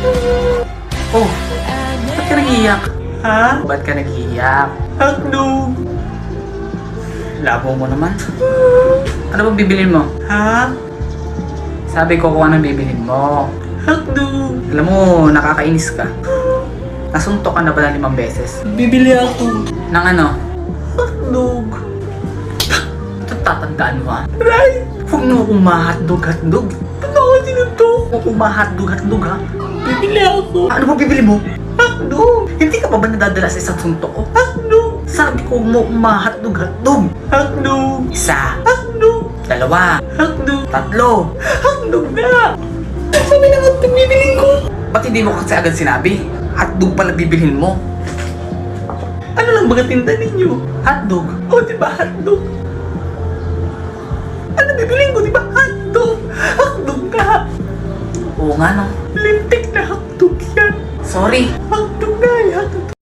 Oh, ba't ka nag-iiyak? Ha? Ba't ka nag-iiyak? Hotdog! Labo mo naman. Ano bang bibilin mo? Ha? Sabi ko kung anong bibilin mo. Hotdog! Alam mo, nakakainis ka. Nasuntok ka na ba ng limang beses? Bibili ako. Ng ano? Hotdog. Ito tatandaan mo ha. Right! Huwag mo akong mahotdog-hotdog. Ano ako sinuto? Huwag akong mahotdog-hotdog ha. Bibili ako. Ano ba bibili mo? Hotdog! Hindi ka pa ba nadadala sa isang suntok ko? Hotdog! Sabi ko mo mahotdog-hotdog. Hotdog! Isa. Hotdog! Dalawa. Hotdog! Tatlo. Hotdog na! Sabi na nga bibilin ko. Ba't hindi mo kasi agad sinabi? Hotdog pala bibilhin mo. Ano lang ba tinda ninyo? Hotdog. O, oh, di ba hotdog? Oo nga no. Lintik na hotdog yan. Sorry. Hotdog na, hotdog.